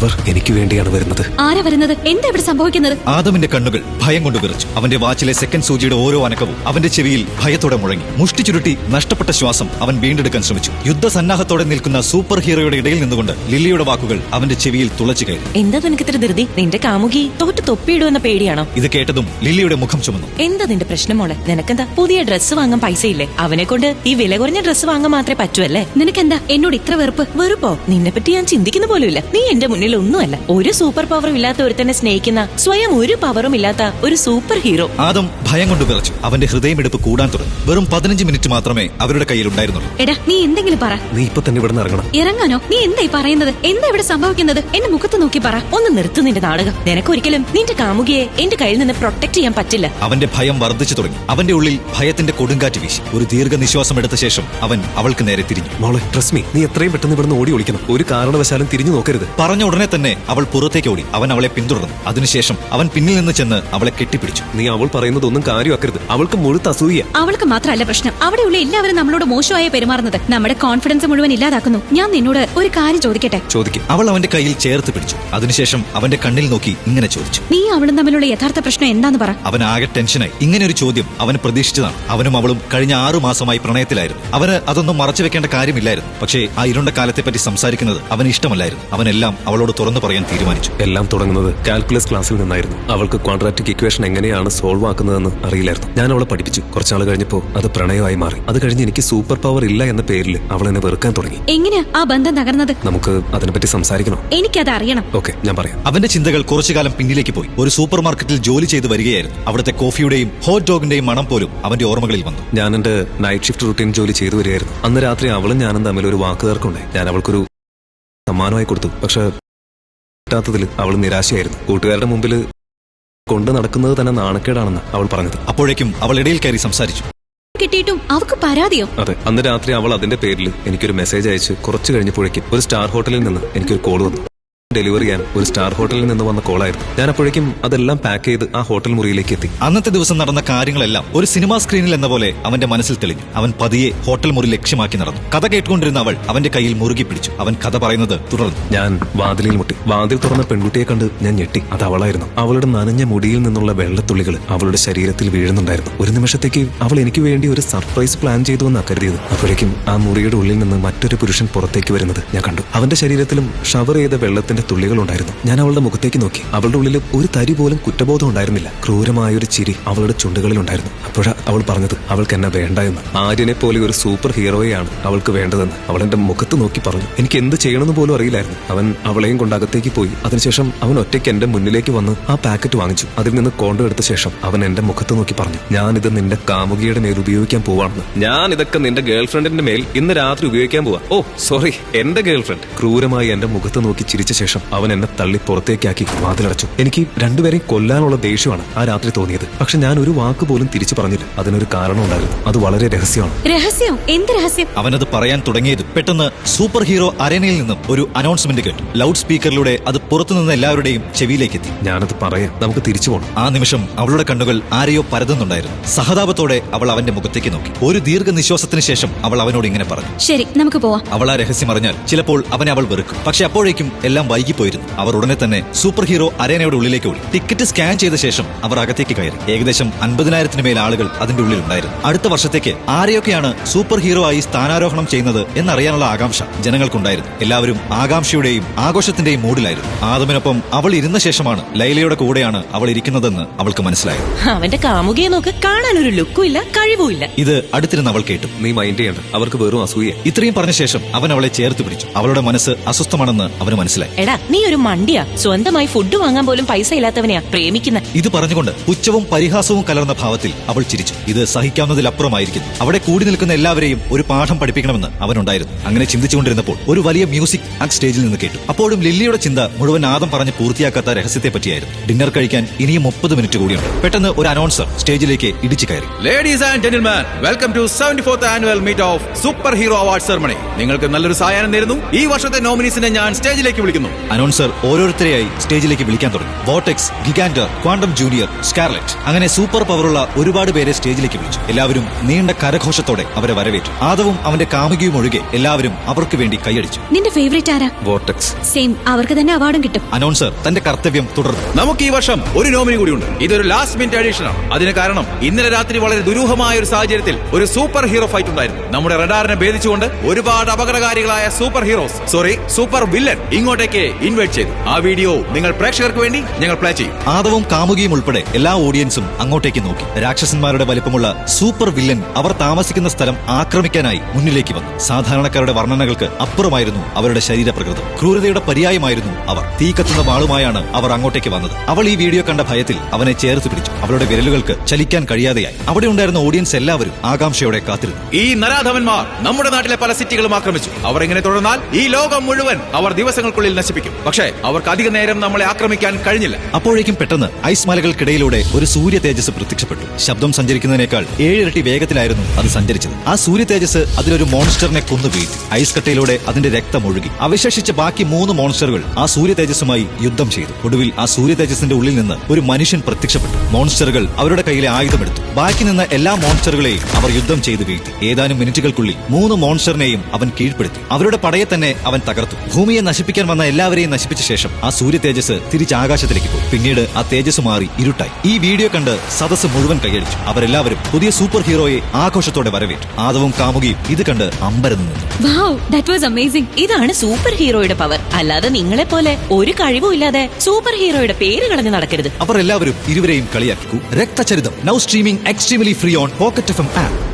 അവർ എനിക്ക് വേണ്ടിയാണ് വരുന്നത്. ആരാ വരുന്നത്? എന്താ ഇവിടെ സംഭവിക്കുന്നത്? ആദമിന്റെ കണ്ണുകൾ ഭയം കൊണ്ട് വിറച്ചു. അവന്റെ വാച്ചിലെ സെക്കൻഡ് സൂചിയുടെ ഓരോ അനക്കവും അവന്റെ ചെവിയിൽ ഭയത്തോടെ മുഴങ്ങി. മുഷ്ടി ചുരുട്ടി നഷ്ടപ്പെട്ട ശ്വാസം അവൻ വീണ്ടെടുക്കാൻ ശ്രമിച്ചു. യുദ്ധസന്നാഹത്തോടെ നിൽക്കുന്ന സൂപ്പർ ഹീറോയുടെ ഇടയിൽ നിന്നുകൊണ്ട് ലില്ലിയുടെ വാക്കുകൾ അവന്റെ ചെവിയിൽ തുളച്ചു കയറി. എന്താ നിനക്ക് ഇത്ര ധൃതി? നിന്റെ കാമുകി തോറ്റ് തൊപ്പിയിടുമെന്ന പേടിയാണോ? ഇത് കേട്ടതും ലില്ലിയുടെ മുഖം ചുമന്നു. എന്താ നിന്റെ പ്രശ്നം മോളെ? നിനക്കെന്താ? പുതിയ ഡ്രസ്സ് വാങ്ങാൻ പൈസ ഇല്ലേ അവനെ കൊണ്ട് ഈ വില കുറഞ്ഞ ഡ്രസ്സ് വാങ്ങാൻ മാത്രമേ പറ്റുവല്ലേ നിനക്കെന്താ? എന്നോട് ഇത്ര വെറുപ്പ്? വെറുപ്പോ? നിന്നെ പറ്റി ഞാൻ ചിന്തിക്കുന്ന പോലുമില്ല. നീ എന്റെ മുന്നിൽ ഒന്നുമല്ല. ഒരു സൂപ്പർ പവറും ഇല്ലാത്ത ഒരുത്തനെ സ്നേഹിക്കുന്ന സ്വയം ഒരു പവറും ഇല്ലാത്ത ഒരു സൂപ്പർ ഹീറോ ആദം ഭയം കൊണ്ട് വിറച്ചു. അവന്റെ ഹൃദയമെടുപ്പ് കൂടാൻ തുടങ്ങി. വെറും പതിനഞ്ച് മിനിറ്റ് മാത്രമേ അവരുടെ കയ്യിൽ ഉണ്ടായിരുന്നുള്ളൂ എടാ നീ എന്തെങ്കിലും പറ. നീ ഇപ്പൊ തന്നെ ഇവിടെ ഇറങ്ങണം. ഇറങ്ങാനോ? നീ എന്താ പറയുന്നത്? എന്താ ഇവിടെ സംഭവിക്കുന്നത്? എന്റെ മുഖത്ത് നോക്കി പറ. ഒന്ന് നിർത്തു നിന്റെ നാടകം. നിനക്കൊരിക്കലും നിന്റെ കാമുകിയെ എന്റെ കയ്യിൽ നിന്ന് പ്രൊട്ടക്ട് ചെയ്യാൻ പറ്റില്ല. അവന്റെ ഭയം വർദ്ധിച്ചു തുടങ്ങി. അവന്റെ ഉള്ളിൽ ഭയത്തിന്റെ കൊടുങ്കാറ്റ് വീശി. ഒരു ദീർഘനിശ്വാസം എടുത്ത ശേഷം അവൻ അവൾക്ക് നേരെ തിരിഞ്ഞു. മോളെ ട്രസ്റ്റ് മീ നീ എത്രയും പെട്ടെന്ന് ഇവിടുന്ന് ഓടി ഒളിക്കണം. ഒരു കാരണവശാലും തിരിഞ്ഞു നോക്കരുത്. പറഞ്ഞ ഉടനെ തന്നെ അവൾ പുറത്തേക്ക് ഓടി. അവൻ അവളെ പിന്തുടർന്നു. അതിനുശേഷം അവൻ പിന്നിൽ നിന്ന് ചെന്ന് അവളെ കെട്ടിപ്പിടിച്ചു. നീ അവൾ പറയുന്നതൊന്നും കാര്യമാക്കരുത്. അവൾക്ക് മുഴുത്ത അസൂയ. അവൾക്ക് മാത്രമല്ല പ്രശ്നം. അവിടെയുള്ള എല്ലാവരും നമ്മളോട് മോശമായ പെരുമാറുന്നത് നമ്മുടെ കോൺഫിഡൻസ് മുഴുവൻ ഇല്ലാതാക്കുന്നു. ഞാൻ നിന്നോട് ഒരു കാര്യം ചോദിക്കട്ടെ? ചോദിക്കും. അവൾ അവന്റെ കയ്യിൽ ചേർത്ത് പിടിച്ചു. അതിനുശേഷം അവന്റെ കണ്ണിൽ നോക്കി ഇങ്ങനെ ചോദിച്ചു. നീ അവളും തമ്മിലുള്ള യഥാർത്ഥ പ്രശ്നം എന്താന്ന് പറ. അവൻ ആകെ ടെൻഷനായി. ഇങ്ങനെ ഒരു ചോദ്യം അവന് പ്രതീക്ഷിച്ചതാണ്. അവനും അവളും കഴിഞ്ഞ ആറു മാസമായി പ്രണയത്തിലായിരുന്നു. അവന് അതൊന്നും മറച്ചു വെക്കേണ്ട കാര്യമില്ലായിരുന്നു. പക്ഷേ ആ ഇരുണ്ട കാലത്തെ പറ്റി സംസാരിക്കുന്നത് അവന് ഇഷ്ടമല്ലായിരുന്നു. അവനെല്ലാം അവളോട് തുറന്നു പറയാൻ തീരുമാനിച്ചു. എല്ലാം തുടങ്ങുന്നത് കാൽക്കുലസ് ക്ലാസ്സിൽ നിന്നായിരുന്നു. അവൾക്ക് ക്വാഡ്രാറ്റിക് ഇക്വേഷൻ എങ്ങനെയാണ് സോൾവ് ആക്കുന്നതെന്ന് അറിയില്ലായിരുന്നു. ഞാൻ അവളെ പഠിപ്പിച്ചു. കുറച്ചാൾ കഴിഞ്ഞപ്പോൾ അത് പ്രണയമായി മാറി. അത് കഴിഞ്ഞ് എനിക്ക് സൂപ്പർ പവർ ഇല്ല എന്ന പേരിൽ അവൾ എന്നെ വെറുക്കാൻ തുടങ്ങി. എങ്ങനെയാ ആ ബന്ധം തകർന്നത്? നമുക്ക് അതിനെപ്പറ്റി സംസാരിക്കണോ? എനിക്കത് അറിയണം ഓക്കെ ഞാൻ പറയാം. അവന്റെ ചിന്തകൾ കുറച്ചു കാലം പിന്നിലേക്ക് പോയി. ഒരു സൂപ്പർ മാർക്കറ്റിൽ ജോലി ചെയ്ത് വരികയായിരുന്നു. അവിടുത്തെ കോഫിയുടെയും ഹോട്ട് ഡോഗിന്റെയും മണം പോലും അവന്റെ ഓർമ്മകളിൽ വന്നു. ഞാൻ എന്റെ നൈറ്റ് ഷിഫ്റ്റ് റുട്ടീൻ ജോലി ചെയ്തു വരികയായിരുന്നു. അന്ന് രാത്രി അവളും ഞാനും തമ്മിൽ ഒരു വാക്ക് തർക്കമുണ്ടായി ഞാൻ അവൾക്കൊരു സമ്മാനമായി കൊടുത്തു. പക്ഷെ കിട്ടാത്തതിൽ അവൾ നിരാശയായിരുന്നു. കൂട്ടുകാരുടെ മുമ്പിൽ കൊണ്ടു നടക്കുന്നത് തന്നെ നാണക്കേടാണെന്ന് അവൾ പറഞ്ഞത്. അപ്പോഴേക്കും അവൾ ഇടയിൽ കയറി സംസാരിച്ചു. കിട്ടിയിട്ടും അവക്ക് പരാതിയോ? അതെ അന്ന് രാത്രി അവൾ അതിന്റെ പേരിൽ എനിക്കൊരു മെസ്സേജ് അയച്ച് കുറച്ചു കഴിഞ്ഞപ്പോഴേക്കും ഒരു സ്റ്റാർ ഹോട്ടലിൽ നിന്ന് എനിക്കൊരു കോൾ വന്നു. ഡെലിവറി ചെയ്യാൻ ഒരു സ്റ്റാർ ഹോട്ടലിൽ നിന്ന് വന്ന കോളായിരുന്നു. ഞാൻ അപ്പോഴേക്കും അതെല്ലാം പാക്ക് ചെയ്ത് ആ ഹോട്ടൽ മുറിയിലേക്ക് എത്തി. അന്നത്തെ ദിവസം നടന്ന കാര്യങ്ങളെല്ലാം ഒരു സിനിമാ സ്ക്രീനിൽ എന്ന പോലെ അവന്റെ മനസ്സിൽ തെളിഞ്ഞു. അവൻ പതിയെ ഹോട്ടൽ മുറി ലക്ഷ്യമാക്കി നടന്നു. കഥ കേട്ടുകൊണ്ടിരുന്ന അവൾ അവന്റെ കയ്യിൽ മുറുകി പിടിച്ചു. അവൻ കഥ പറയുന്നത് തുടർന്നു. ഞാൻ വാതിലിൽ മുട്ടി. വാതിൽ തുറന്ന പെൺകുട്ടിയെ കണ്ട് ഞാൻ ഞെട്ടി. അത് അവളായിരുന്നു. അവളുടെ നനഞ്ഞ മുടിയിൽ നിന്നുള്ള വെള്ളത്തുള്ളികൾ അവളുടെ ശരീരത്തിൽ വീഴുന്നുണ്ടായിരുന്നു. ഒരു നിമിഷത്തേക്ക് അവൾ എനിക്ക് വേണ്ടി ഒരു സർപ്രൈസ് പ്ലാൻ ചെയ്തു എന്നാ കരുതിയത്. അപ്പോഴേക്കും ആ മുറിയുടെ ഉള്ളിൽ നിന്ന് മറ്റൊരു പുരുഷൻ പുറത്തേക്ക് വരുന്നത് ഞാൻ കണ്ടു. അവന്റെ ശരീരത്തിലും ഷവർ ചെയ്ത വെള്ളത്തിന്റെ തുള്ളികൾ ഉണ്ടായിരുന്നു. ഞാൻ അവളുടെ മുഖത്തേക്ക് നോക്കി. അവളുടെ ഉള്ളിൽ ഒരു തരി പോലും കുറ്റബോധം ഉണ്ടായിരുന്നില്ല. ക്രൂരമായ ഒരു ചിരി അവളുടെ ചുണ്ടുകളിൽ ഉണ്ടായിരുന്നു. അപ്പോഴാ അവൾ പറഞ്ഞത് അവൾക്ക് എന്നെ വേണ്ട എന്ന്. ആര്യനെ പോലെ ഒരു സൂപ്പർ ഹീറോയാണ് അവൾക്ക് വേണ്ടതെന്ന്. അവൾ എന്റെ മുഖത്ത് നോക്കി പറഞ്ഞു എനിക്ക് എന്ത് ചെയ്യണമെന്ന് പോലും അറിയില്ലായിരുന്നു. അവൻ അവളെയും കൊണ്ട് അകത്തേക്ക് പോയി. അതിനുശേഷം അവൻ ഒറ്റയ്ക്ക് എന്റെ മുന്നിലേക്ക് വന്ന് ആ പാക്കറ്റ് വാങ്ങിച്ചു. അതിൽ നിന്ന് കോണ്ടം എടുത്ത ശേഷം അവൻ എന്റെ മുഖത്ത് നോക്കി പറഞ്ഞു ഞാൻ ഇത് നിന്റെ കാമുകിയുടെ മേൽ ഉപയോഗിക്കാൻ പോവാണെന്ന്. ഞാൻ ഇതൊക്കെ നിന്റെ ഗേൾഫ്രണ്ടിന്റെ മേൽ ഇന്ന് രാത്രി ഉപയോഗിക്കാൻ പോവാ. ഓ സോറി എന്റെ ഗേൾഫ്രണ്ട്. ക്രൂരമായി എന്റെ മുഖത്ത് നോക്കി ചിരിച്ച ശേഷം അവൻ എന്നെ തള്ളി പുറത്തേക്കാക്കി വാതിലടച്ചു. എനിക്ക് രണ്ടുപേരെയും കൊല്ലാനുള്ള ദേഷ്യമാണ് ആ രാത്രി തോന്നിയത്. പക്ഷെ ഞാൻ ഒരു വാക്ക് പോലും തിരിച്ചു പറഞ്ഞില്ല. അതിനൊരു കാരണം ഉണ്ടായിരുന്നു. അത് വളരെ രഹസ്യമാണ്. രഹസ്യം? എന്ത് രഹസ്യം? അവനത് പറയാൻ തുടങ്ങിയത് പെട്ടെന്ന് സൂപ്പർ ഹീറോ അരേനയിൽ നിന്നും ഒരു അനൗൺസ്മെന്റ് കേട്ടു. ലൗഡ് സ്പീക്കറിലൂടെ അത് പുറത്തുനിന്ന് എല്ലാവരുടെയും ചെവിയിലേക്ക് എത്തി ഞാനത് പറയാം. നമുക്ക് തിരിച്ചു പോകണം ആ നിമിഷം അവളുടെ കണ്ണുകൾ ആരെയോ പരതുന്നുണ്ടായിരുന്നു. സഹതാപത്തോടെ അവൾ അവന്റെ മുഖത്തേക്ക് നോക്കി. ഒരു ദീർഘനിശ്വാസത്തിന് ശേഷം അവൾ അവനോട് ഇങ്ങനെ പറഞ്ഞു. ശരി നമുക്ക് പോവാം. അവൾ ആ രഹസ്യം അറിഞ്ഞാൽ ചിലപ്പോൾ അവനെ അവൾ വെറുക്കും. പക്ഷെ അപ്പോഴേക്കും എല്ലാം വൈകിപ്പോയിരുന്നു. അവർ ഉടനെ തന്നെ സൂപ്പർ ഹീറോ അരേനയുടെ ഉള്ളിലേക്ക് ഓടി. ടിക്കറ്റ് സ്കാൻ ചെയ്ത ശേഷം അവർ അകത്തേക്ക് കയറി. ഏകദേശം അൻപതിനായിരത്തിന് മേൽ ആളുകൾ അതിന്റെ ഉള്ളിൽ ഉണ്ടായിരുന്നു അടുത്ത വർഷത്തേക്ക് ആരെയൊക്കെയാണ് സൂപ്പർ ഹീറോ ആയി സ്ഥാനാരോഹണം ചെയ്യുന്നത് എന്നറിയാനുള്ള ആകാംക്ഷ ജനങ്ങൾക്കുണ്ടായിരുന്നു. എല്ലാവരും ആകാംക്ഷയുടെയും ആഘോഷത്തിന്റെയും മൂഡിലായിരുന്നു ആദമിനൊപ്പം അവൾ ഇരുന്ന ശേഷമാണ് ലൈലയുടെ കൂടെയാണ് അവൾ ഇരിക്കുന്നതെന്ന് അവൾക്ക് മനസ്സിലായത്. അവന്റെ കാമുകയെ നോക്ക് കാണാൻ ഒരു ലുക്കും ഇല്ല കഴിവും ഇല്ല. ഇത് അടുത്തിരുന്ന് അവൾ കേട്ടു. നീ മൈൻഡ് ചെയ്യണ്ട. അവർക്ക് വെറും അസൂയ ഇത്രയും പറഞ്ഞ ശേഷം അവൻ അവളെ ചേർത്ത് പിടിച്ചു. അവളുടെ മനസ്സ് അസ്വസ്ഥമാണെന്ന് അവന് മനസ്സിലായി. എടാ നീ ഒരു മണ്ടിയാ. സ്വന്തമായി ഫുഡ് വാങ്ങാൻ പോലും പൈസ ഇല്ലാത്തവനെയാ പ്രേമിക്കുന്ന. ഇത് പറഞ്ഞുകൊണ്ട് പുച്ഛവും പരിഹാസവും കലർന്ന ഭാവത്തിൽ അവൾ ചിരിച്ചു. ഇത് സഹിക്കാവുന്നതിലപ്പുറമായിരിക്കുന്നു. അവിടെ കൂടി നിൽക്കുന്ന എല്ലാവരെയും ഒരു പാഠം പഠിപ്പിക്കണമെന്ന് അവനുണ്ടായിരുന്നു. അങ്ങനെ ചിന്തിച്ചുകൊണ്ടിരുന്നപ്പോൾ ഒരു വലിയ മ്യൂസിക് ആ സ്റ്റേജിൽ നിന്ന് കേട്ടു. അപ്പോഴും ലില്ലിയുടെ ചിന്ത മുഴുവൻ ആദം പറഞ്ഞ് പൂർത്തിയാക്കാത്ത രഹസ്യത്തെ പറ്റിയായിരുന്നു. ഡിന്നർ കഴിക്കാൻ ഇനിയും മുപ്പത് മിനിറ്റ് കൂടിയുണ്ട്. പെട്ടെന്ന് ഒരു അനൗൺസർ സ്റ്റേജിലേക്ക് ഇടിച്ചു കയറി. Ladies and gentleman welcome to seventy fourth annual meet of super hero award ceremony നിങ്ങൾക്ക് നല്ലൊരു സായാഹ്നം നേരുന്നു. ഈ വർഷത്തെ നോമിനീസിനെ ഞാൻ സ്റ്റേജിലേക്ക് വിളിക്കുന്നു. അനൗൺസർ ഓരോരുത്തരെയായി സ്റ്റേജിലേക്ക് വിളിക്കാൻ തുടങ്ങി. വോട്ടെക്സ് ഗിഗാൻഡർ ക്വാണ്ടം ജൂനിയർ സ്കാർലറ്റ് അങ്ങനെ സൂപ്പർ പവറുള്ള ഒരുപാട് പേരെ സ്റ്റേജിലേക്ക് വിളിച്ചു. എല്ലാവരും നീണ്ട കരഘോഷത്തോടെ അവരെ വരവേറ്റു. ആദവും അവന്റെ കാമുകിയും ഒഴികെ എല്ലാവരും അവർക്ക് വേണ്ടി കൈയടിച്ചു. നിന്റെ ഫേവറേറ്റ് ആരാ? വോട്ടെക്സ് സെയിം അവർക്ക് തന്നെ അവാർഡും കിട്ടും. അനൗൺസർ തന്റെ കർത്തവ്യം തുടർന്നു. നമുക്ക് ഈ വർഷം ഒരു നോമിനി കൂടിയുണ്ട് ഇതൊരു ലാസ്റ്റ് മിനിറ്റ് അഡീഷൻ ആണ്. അതിന് കാരണം ഇന്നലെ രാത്രി വളരെ ദുരൂഹമായ ഒരു സാഹചര്യത്തിൽ ഒരു സൂപ്പർ ഹീറോ ഫൈറ്റ് ഉണ്ടായിരുന്നു. നമ്മുടെ റഡാറിനെ ഭേദിച്ചുകൊണ്ട് ഒരുപാട് അപകടകാരികളായ super heroes sorry super villain ഇങ്ങോട്ടേക്ക് ഇൻവൈറ്റ് ചെയ്തു. ആ വീഡിയോ നിങ്ങൾ പ്രേക്ഷകർക്ക് വേണ്ടി ഞങ്ങൾ പ്ലേ ചെയ്യും. ആദവും കാമുകിയും ഉൾപ്പെടെ എല്ലാ ഓഡിയൻസും അങ്ങോട്ടേക്ക് നോക്കി. രാക്ഷസന്മാരുടെ വലിപ്പമുള്ള സൂപ്പർ വില്ലൻ അവർ താമസിക്കുന്ന സ്ഥലം ആക്രമിക്കാനായി മുന്നിലേക്ക് വന്നു. സാധാരണക്കാരുടെ വർണനകൾക്ക് അപ്പുറമായിരുന്നു അവരുടെ ശരീരപ്രകൃതം. ക്രൂരതയുടെ പര്യായമായിരുന്നു അവർ. തീ കത്തുന്ന വാളുമായാണ് അവർ അങ്ങോട്ടേക്ക് വന്നത്. അവൾ ഈ വീഡിയോ കണ്ട ഭയത്തിൽ അവനെ ചേർത്ത് പിടിച്ചു. അവളുടെ വിരലുകൾക്ക് ചലിക്കാൻ കഴിയാതെയായി. അവിടെ ഉണ്ടായിരുന്ന ഓഡിയൻസ് എല്ലാവരും ആകാംക്ഷയോടെ കാത്തിരുന്നു. ഈ നരാധവന്മാർ നമ്മുടെ നാട്ടിലെ പല സിറ്റികളും ആക്രമിച്ചു. അവർ എങ്ങനെ തുടർന്നാൽ ഈ ലോകം മുഴുവൻ അവർ ദിവസങ്ങൾക്കുള്ളിൽ നശിപ്പിക്കും. പക്ഷേ അവർക്ക് അധിക നേരം നമ്മളെ ആക്രമിക്കാൻ കഴിഞ്ഞില്ല. അപ്പോഴേക്കും പെട്ടെന്ന് ഐസ് മലകൾക്കിടയിലൂടെ ഒരു സൂര്യ തേജസ് പ്രത്യക്ഷപ്പെട്ടു. ശബ്ദം സഞ്ചരിക്കുന്നതിനേക്കാൾ ഏഴിരട്ടി വേഗത്തിലായിരുന്നു അത് സഞ്ചരിച്ചത്. ആ സൂര്യ തേജസ് അതിലൊരു മോൺസ്റ്ററിനെ കൊന്നു വീഴ്ത്തി ഐസ് കട്ടയിലൂടെ അതിന്റെ രക്തം ഒഴുകി. അവശേഷിച്ച ബാക്കി മൂന്ന് മോൺസ്റ്ററുകൾ ആ സൂര്യ തേജസ്സുമായി യുദ്ധം ചെയ്തു. ഒടുവിൽ ആ സൂര്യ തേജസിന്റെ ഉള്ളിൽ നിന്ന് ഒരു മനുഷ്യൻ പ്രത്യക്ഷപ്പെട്ടു. മോൺസ്റ്ററുകൾ അവരുടെ കയ്യിലെ ആയുധമെടുത്തു. ബാക്കി നിന്ന എല്ലാ മോൺസ്റ്ററുകളെയും അവർ യുദ്ധം ചെയ്തു വീഴ്ത്തി. ഏതാനും മിനിറ്റുകൾക്കുള്ളിൽ മൂന്ന് മോൺസ്റ്ററിനെയും അവൻ കീഴ്പ്പെടുത്തി. അവരുടെ പടയെ തന്നെ അവൻ തകർത്തു. ഭൂമിയെ നശിപ്പിക്കാൻ വന്ന എല്ലാവരെയും നശിപ്പിച്ച ശേഷം ആ സൂര്യ തേജസ് തിരിച്ച് ആകാശത്തിലേക്ക് പോയി. പിന്നീട് ആ തേജസ് മാറി ഇരുട്ടായി. ഈ വീഡിയോ കണ്ട് സദസ് മുഴുവൻ കൈയടിച്ചു. അവരെല്ലാവരും പുതിയ സൂപ്പർ ഹീറോയെ ആഘോഷത്തോടെ വരവേറ്റു. ആദവും കാമുകിയും ഇത് കണ്ട് അമ്പരന്ന് നിന്നു. ഇതാണ് സൂപ്പർ ഹീറോയുടെ പവർ അല്ലാതെ നിങ്ങളെ പോലെ ഒരു കഴിവും ഇല്ലാതെ സൂപ്പർ ഹീറോയുടെ പേര് കളഞ്ഞു നടക്കരുത്. അവർ എല്ലാവരും ഇരുവരെയും കളിയാക്കൂ. Rakthacharitham. Now streaming extremely free on Pocket F M app